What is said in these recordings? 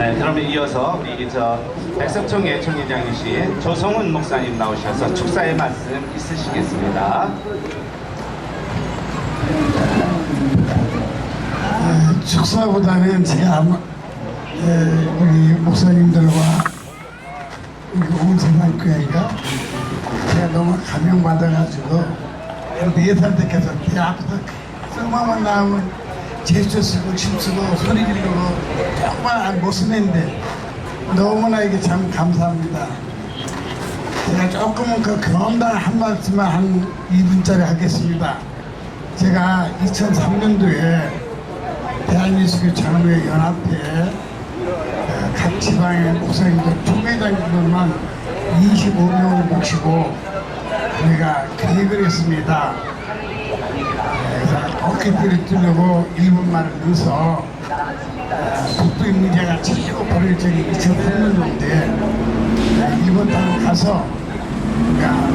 네, 그러면 이어서 우리 저 백석청 예총회장이신 조성훈 목사님 나오셔서 축사의 말씀 있으시겠습니다. 축사보다는 제가 아마 에, 우리 목사님들과 우리 온세상 교회가 제가 너무 감명받아가지고 네살 때께서 배 아프다 썩마만 나오면 제스처 쓰고 춤추고 소리 지르고 정말 못 쓰는데 너무나 이게 참 감사합니다. 제가 조금은 그 경험담 한 말씀만 한 2분짜리 하겠습니다. 제가 2003년도에 대한예수교 장로회 연합회 어, 각 지방의 목사님들 총회장님들만 25명을 모시고 우리가 계획을 했습니다. 어깨띠를 뚫려고 일본말을 넣어서 어, 독도의 문제가 최고 벌어질 적이 2003년도인데 일본 땅에 가서 우리가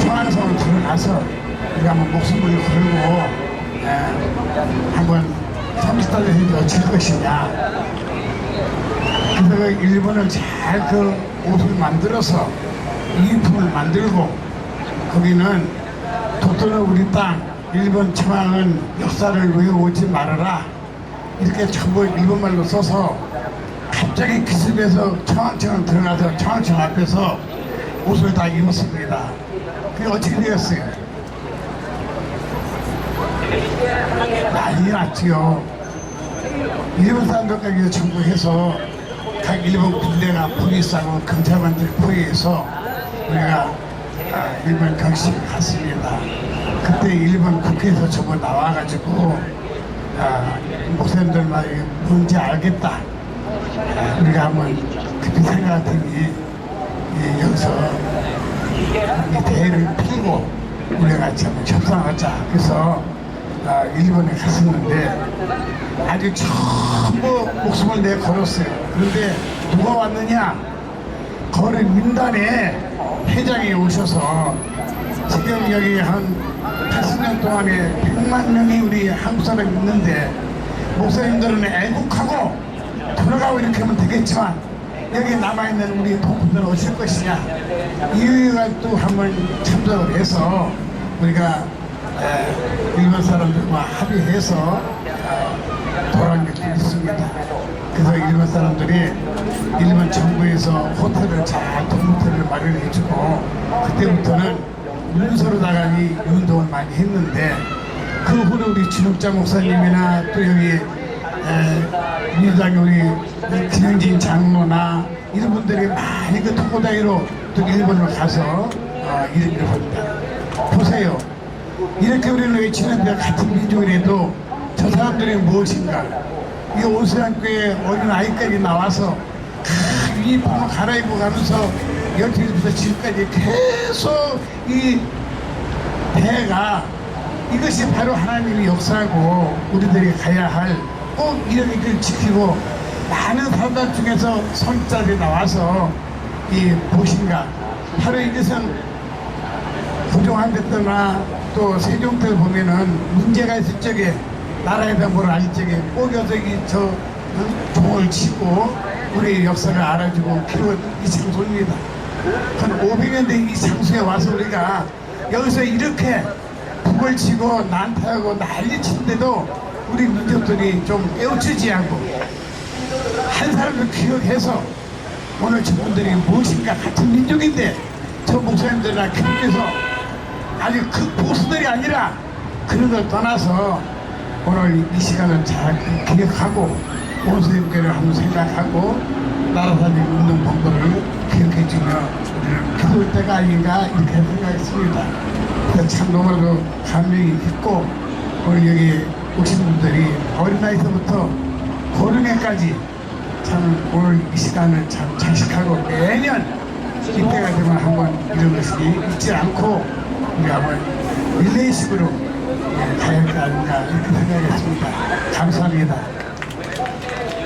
중앙성을 들어가서 우리가 한번 목숨을 걸고 에, 한번 30달러 해도 어쩔 것이냐. 그래서 그 일본을 잘 그 옷을 만들어서 유니폼을 만들고 거기는 독도는 우리 땅 일본 청왕은 역사를 외워오지 말아라 이렇게 전부 일본말로 써서 갑자기 기습해서 청왕청을 들어가서 청왕청 앞에서 옷을 다 입었습니다 그게 어떻게 되었어요? 난리 났지요. 일본 사람들까지 전부 해서 각 일본 군대가 포기싸고 경찰관들 포위해서 우리가 아, 일본 경식을 갔습니다. 그때 일본 국회에서 저거 나와가지고 아, 목사님들만 이게 뭔지 알겠다. 아, 우리가 한번 급히 생각했더니 이 여기서 이 대회를 피고 우리가 같이 한번 협상하자. 그래서 아, 일본에 갔었는데 아주 전부 목숨을 내 걸었어요. 그런데 누가 왔느냐? 거리 민단에 회장이 오셔서 지금 여기 한 80년 동안에 100만 명이 우리 한국 사람이 있는데 목사님들은 애국하고 돌아가고 이렇게 하면 되겠지만 여기 남아있는 우리 동포들은 어쩔 것이냐 이유가 또 한번 참석을 해서 우리가 에, 일본 사람들과 합의해서 에, 돌아온 것도 있습니다. 그래서 일본 사람들이 일본 정부에서 호텔을 잘 동호텔을 마련해주고 그때부터는 문서로다가 이 운동을 많이 했는데 그 후로 우리 진욱자 목사님이나 또 여기 에, 민주당의 우리 김영진 장로나 이런 분들이 많이 그 통고다이로 또 일본을 가서 어, 일을 합니다. 보세요. 이렇게 우리는 외치는데 같은 민족이라도 저 사람들이 무엇인가 이 오스랑교회 어린 아이까지 나와서 큰 유니폼을 갈아입고 가면서 12시부터 지금까지 계속 이 대가 이것이 바로 하나님의 역사고 우리들이 가야 할 꼭 이런 것을 지키고 많은 사람들 중에서 손자들이 나와서 이 보신가 바로 이것은 부정한 데 떠나 또 세종때 보면은 문제가 있을 적에 나라에다 뭘 알릴 적에 꼭여서 이저 어? 종을 치고 우리 역사를 알아주고 키운 이 장소입니다. 한 500년 된이 장소에 와서 우리가 여기서 이렇게 북을 치고 난타하고 난리 치는데도 우리 민족들이 좀 깨우치지 않고 한 사람을 기억해서 오늘 저분들이 무엇인가 같은 민족인데 저 목사님들이나 교회에서 아주 그 보수들이 아니라 그런 걸 떠나서 오늘 이 시간을 잘 기억하고 온수님께를 한번 생각하고 나라 살림 운동 방법을 기억해 주며 우리는 기도할 때가 아닌가 이렇게 생각했습니다. 참 너무나도 감명이 깊고 오늘 여기 오신 분들이 어린 나이서부터 고령에까지 참 오늘 이 시간을 참 장식하고 매년 이때가 되면 한번 이런 것이 있지 않고 우리가 한번 릴레이식으로 예, 가야 할까 아닌가 이렇게 생각했습니다. 감사합니다.